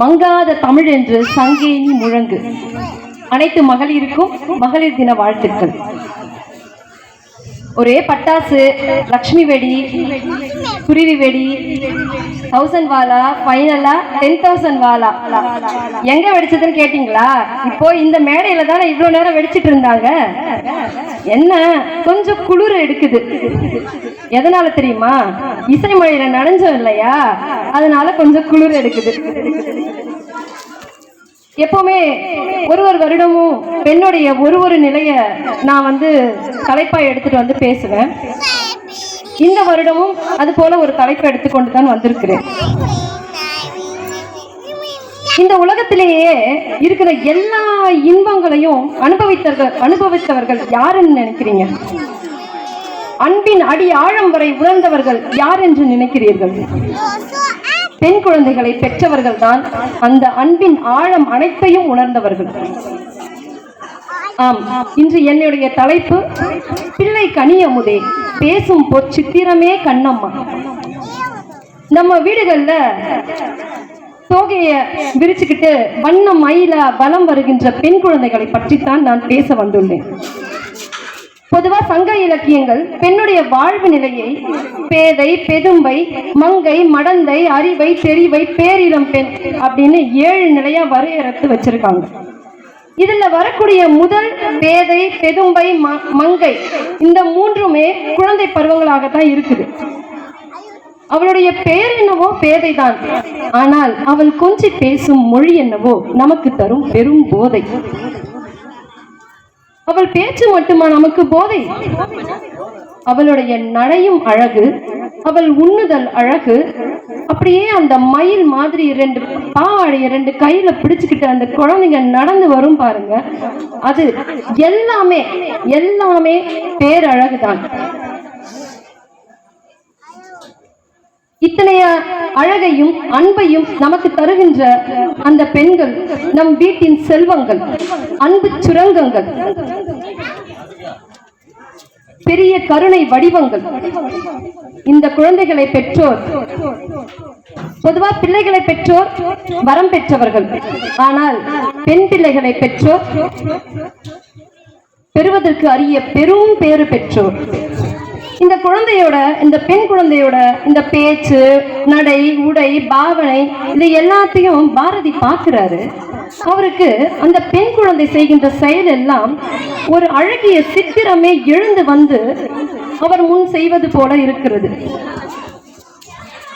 மங்காத தமிழ் என்று சங்கேனி முழங்கு. அனைத்து மகளிருக்கும் மகளிர் தின வாழ்த்துக்கள். ஒரே பட்டாசு லக்ஷ்மி வெடி குருவி வெடி தௌசண்ட் வாலா ஃபைனலா டென் தௌசண்ட் வாலா. எங்க வெடிச்சதுன்னு கேட்டிங்களா? இப்போ இந்த மேடையில தானே இவ்வளோ நேரம் வெடிச்சிட்டு இருந்தாங்க? என்ன? கொஞ்சம் குளிர் எடுக்குது. எதனால தெரியுமா? இசை மழையில நனைஞ்சோம் இல்லையா? அதனால கொஞ்சம் குளிர் எடுக்குது. எப்பவுமே ஒரு ஒரு வருடமும் பெண்ணுடைய ஒரு ஒரு நிலைய நான் வந்து தலைப்பா எடுத்துட்டு வந்து பேசுவேன். இந்த வருடமும் அது போல ஒரு தலைப்பை எடுத்துக்கொண்டு தான் வந்திருக்கிறேன். இந்த உலகத்திலேயே இருக்கிற எல்லா இன்பங்களையும் அனுபவித்தவர்கள் அனுபவித்தவர்கள் யாருன்னு நினைக்கிறீங்க? அன்பின் அடி ஆழம் வரை உணர்ந்தவர்கள் யார் என்று நினைக்கிறீர்கள்? பெண் குழந்தைகளை பெற்றவர்கள் தான் அந்த அன்பின் ஆழம் அனைத்தையும் உணர்ந்தவர்கள். ஆம் இன்று என்னுடைய தலைப்பு பிள்ளை கனியமுதே பேசும் பொச்சித்திரமே கண்ணம்மா. நம்ம வீடுகள்ல தோகைய விரிச்சுக்கிட்டு வண்ண மயில பலம் வருகின்ற பெண் குழந்தைகளை பற்றித்தான் நான் பேச வந்துள்ளேன். பொதுவா சங்க இலக்கியங்கள் பெண்ணுடைய வாழ்வு நிலையை பேதை பெதும்பை மங்கை மடந்தை அறிவை தெரிவை பேரிளம் பெண் அப்படின்னு ஏழு நிலையா வரையறுத்து வச்சிருக்காங்க. இதுல வரக்கூடிய முதல் பேதை பெதும்பை ம- மங்கை இந்த மூன்றுமே குழந்தை பருவங்களாகத்தான் இருக்குது. அவளுடைய பெயர் என்னவோ பேதைதான். ஆனால் அவள் கொஞ்சி பேசும் மொழி என்னவோ நமக்கு தரும் பெரும் போதை. அவள் பேச்சு மட்டுமா நமக்கு போதை? அவளுடைய நடையும் அழகு அவள் உண்ணுதல் அழகு. அப்படியே அந்த மயில் மாதிரி ரெண்டு பாவாடைய ரெண்டு கையில பிடிச்சுக்கிட்டு அந்த குழந்தைங்க நடந்து வரும் பாருங்க. அது எல்லாமே எல்லாமே பேரழகுதான். இத்தனைய அழகையும் அன்பையும் நமக்கு தருகின்ற அந்த பெண்கள் நம் வீட்டின் செல்வங்கள் அன்பு சுரங்கங்கள் பெரிய கருணை வடிவங்கள். இந்த குழந்தைகளை பெற்றோர் பொதுவா பிள்ளைகளை பெற்றோர் வரம் பெற்றவர்கள். ஆனால் பெண் பிள்ளைகளை பெற்றோர் பெறுவதற்கு அரிய பெரும் பேறு பெற்றோர். இந்த குழந்தையோட இந்த பெண் குழந்தையோட இந்த பேச்சு நடை உடை பாவனை இது எல்லாத்தையும் பாரதி பார்க்கிறாரு. அவருக்கு அந்த பெண் குழந்தை செய்கின்ற செயல் எல்லாம் ஒரு அழகிய சித்திரமே எழுந்து வந்து அவர் முன் செய்வது போல இருக்கிறது.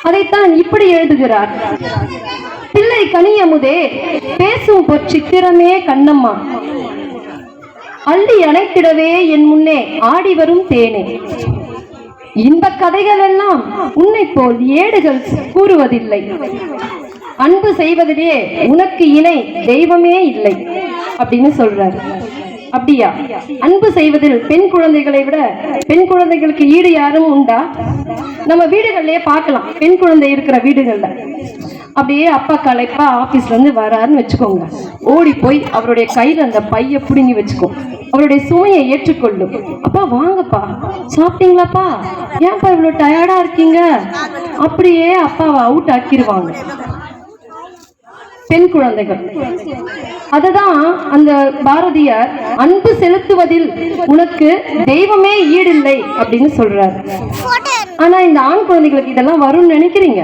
அதைத்தான் இப்படி எழுதுகிறார். பிள்ளை கனியமுதே பேசும் பொற்சித்திரமே கண்ணம்மா. அள்ளி அணைத்திடவே என் முன்னே ஆடி வரும் தேனே. இன்ப கதைகள் எல்லாம் உன்னை போல் ஏடுகள் கூறுவதில்லை. அன்பு செய்வதிலே உனக்கு இணை தெய்வமே இல்லை அப்படின்னு சொல்றாரு. அப்படியா? அன்பு செய்வதில் பெண் குழந்தைகளை விட பெண் குழந்தைகளுக்கு ஈடு யாரும் உண்டா? நம்ம வீடுகள்லயே பார்க்கலாம். பெண் குழந்தை இருக்கிற வீடுகள்ல. அப்படியே அப்பா களைப்பா ஆபீஸ்ல இருந்து வராருன்னு வச்சுக்கோங்க. ஓடி போய் அவருடைய கையில அந்த பைய பிடுங்கி வச்சுக்கும். அவருடைய சுமையை ஏற்றுக்கொள்ளும். அப்பா வாங்கப்பா. சாப்பிட்டீங்களாப்பா? ஏன்ப்பா இவ்வளவு டயர்டா இருக்கீங்க? அப்படியே அப்பாவை அவுட் ஆக்கிடுவாங்க பெண் குழந்தைகள். அததான் அந்த பாரதியார் அன்பு செலுத்துவதில் உனக்கு தெய்வமே ஈடில்லை அப்படின்னு சொல்றாரு. ஆனா இந்த ஆண் குழந்தைகளுக்கு இதெல்லாம் வரும்னு நினைக்கிறீங்க?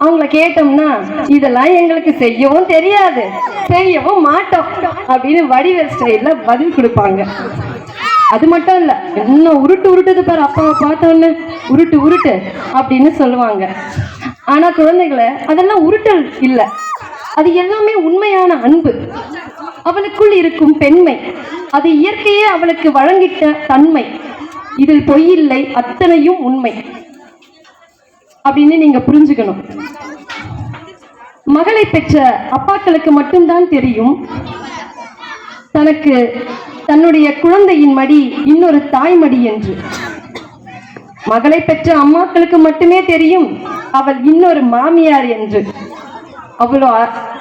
அவங்கள கேட்டோம்னா இதெல்லாம் எங்களுக்கு செய்யவும் தெரியாது செய்யவும் மாட்டோம் அப்படின்னு வடிவேல் ஸ்டைல பதில் கொடுப்பாங்க. அது மட்டும் இல்ல இன்னும் உருட்டு உருட்டுது பாரு அப்பாவை பார்த்தோன்னு உருட்டு உருட்டு அப்படின்னு சொல்லுவாங்க. ஆனா குழந்தைகளை அதெல்லாம் உருட்டல் இல்ல. அது எல்லாமே உண்மையான அன்பு. அவளுக்குள் இருக்கும் பெண்மை அது இயற்கையே அவளுக்கு வழங்கிட்ட தன்மை. இதில் பொய்யில்லை அத்தனையும் உண்மை. அப்படின்னு நீங்க புரிஞ்சுக்கணும். மகளை பெற்ற அப்பாக்களுக்கு மட்டும்தான் தெரியும். தனக்கு தன்னுடைய குழந்தையின் மடி இன்னொரு தாய்மடி என்று. மகளை பெற்ற அம்மாக்களுக்கு மட்டுமே தெரியும் அவள் இன்னொரு மாமியார் என்று. அவ்வளோ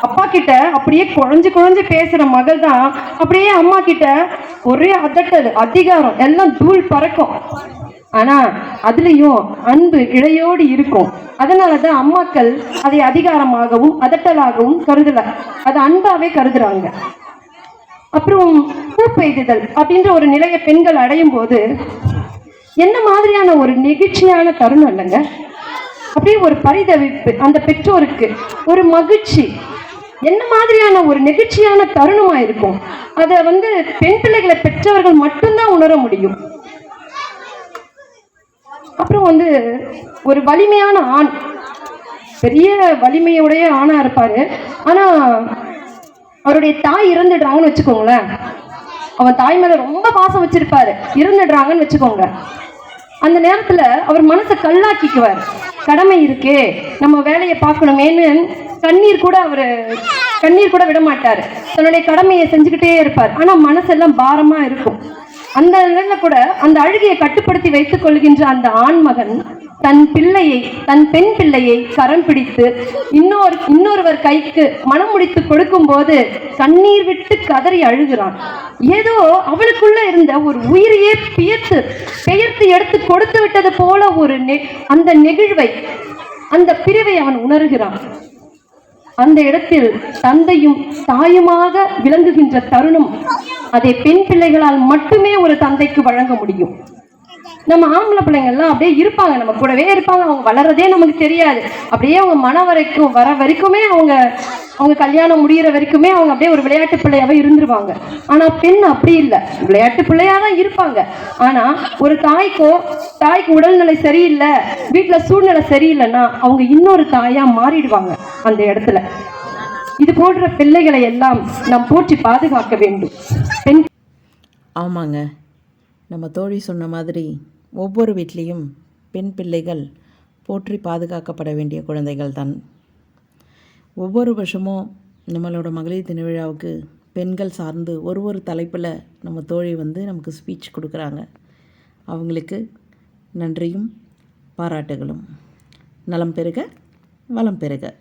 அப்பா கிட்ட அப்படியே குழஞ்சு குழஞ்சு பேசுற மகள் தான் அப்படியே அம்மா கிட்ட ஒரே அதட்டல் அதிகாரம் எல்லாம் தூள் பறக்கும். ஆனா அதுலயும் அன்பு இழையோடு இருக்கும். அதனாலதான் அம்மாக்கள் அதை அதிகாரமாகவும் அதட்டலாகவும் கருதல அது அன்பாவே கருதுறாங்க. அப்புறம் பூ பெய்துதல் அப்படின்ற ஒரு நிலையை பெண்கள் அடையும் போது என்ன மாதிரியான ஒரு நெகிழ்ச்சியான தருணம் இல்லைங்க? அப்படியே ஒரு பரிதவிப்பு அந்த பெற்றோருக்கு ஒரு மகிழ்ச்சி. என்ன மாதிரியான ஒரு நெகிழ்ச்சியான தருணமா இருக்கும்? அதை வந்து பெண் பிள்ளைகளை பெற்றவர்கள் மட்டும்தான் உணர முடியும். அப்புறம் வந்து ஒரு வலிமையான ஆண். பெரிய வலிமையுடைய ஆணா இருப்பாரு. ஆனா அவருடைய தாய் இறந்துடுறாங்கன்னு வச்சுக்கோங்களேன். அவன் தாய் மேல ரொம்ப பாசம் வச்சிருப்பாரு. இறந்துடுறாங்கன்னு வச்சுக்கோங்க. அந்த நேரத்துல அவர் மனசை கல்லாக்கிக்குவார். கடமை இருக்கே நம்ம வேலையை பார்க்கணுமேன்னு கண்ணீர் கூட அவர் கண்ணீர் கூட விட மாட்டார் தன்னுடைய கடமையை செஞ்சுக்கிட்டே இருப்பார். ஆனால் மனசெல்லாம் பாரமா இருக்கும். அந்த நிலையில கூட அந்த அழுகையை கட்டுப்படுத்தி வைத்துக் கொள்கின்ற அந்த ஆண்மகன் தன் பிள்ளையை தன் பெண் பிள்ளையை கரம் பிடித்து இன்னொரு இன்னொருவர் கைக்கு மனம் முடித்து கொடுக்கும்போது கண்ணீர் விட்டு கதறி அழுகிறான். ஏதோ அவளுக்குள்ள இருந்த ஒரு உயிரையே பியர்த்து பெயர்த்து எடுத்து கொடுத்து விட்டது போல ஒரு நெ- அந்த நெகிழ்வை அந்த பிரிவை அவன் உணர்கிறான். அந்த இடத்தில் தந்தையும் தாயுமாக விளங்குகின்ற தருணம் அதை பெண் பிள்ளைகளால் மட்டுமே ஒரு தந்தைக்கு வழங்க முடியும். நம்ம ஆம்பளை பிள்ளைங்கள்லாம் அப்படியே இருப்பாங்க. நம்ம கூடவே இருப்பாங்க. அவங்க வளர்றதே நமக்கு தெரியாது. அப்படியே அவங்க மன வரைக்கும் வர வரைக்குமே அவங்க அவங்க கல்யாணம் முடிகிற வரைக்குமே அவங்க அப்படியே ஒரு விளையாட்டு பிள்ளையாவே இருந்துருவாங்க. ஆனா பெண் அப்படி இல்லை. விளையாட்டு பிள்ளையா தான் இருப்பாங்க. ஆனா ஒரு தாய்க்கோ தாய்க்கு உடல்நிலை சரியில்லை வீட்டுல சூழ்நிலை சரியில்லைன்னா அவங்க இன்னொரு தாயா மாறிடுவாங்க அந்த இடத்துல. இது போன்ற பிள்ளைகளை எல்லாம் நாம் போற்றி பாதுகாக்க வேண்டும். பெண் ஆமாங்க. நம்ம தோழி சொன்ன மாதிரி ஒவ்வொரு வீட்லேயும் பெண் பிள்ளைகள் போற்றி பாதுகாக்கப்பட வேண்டிய குழந்தைகள் தான் ஒவ்வொரு வருஷமும் நம்மளோட மகளிர் தின விழாவுக்கு பெண்கள் சார்ந்து ஒரு ஒரு தலைப்பில் நம்ம தோழி வந்து நமக்கு ஸ்பீச் கொடுக்குறாங்க. அவங்களுக்கு நன்றியும் பாராட்டுகளும். நலம் பெருக வளம் பெருக.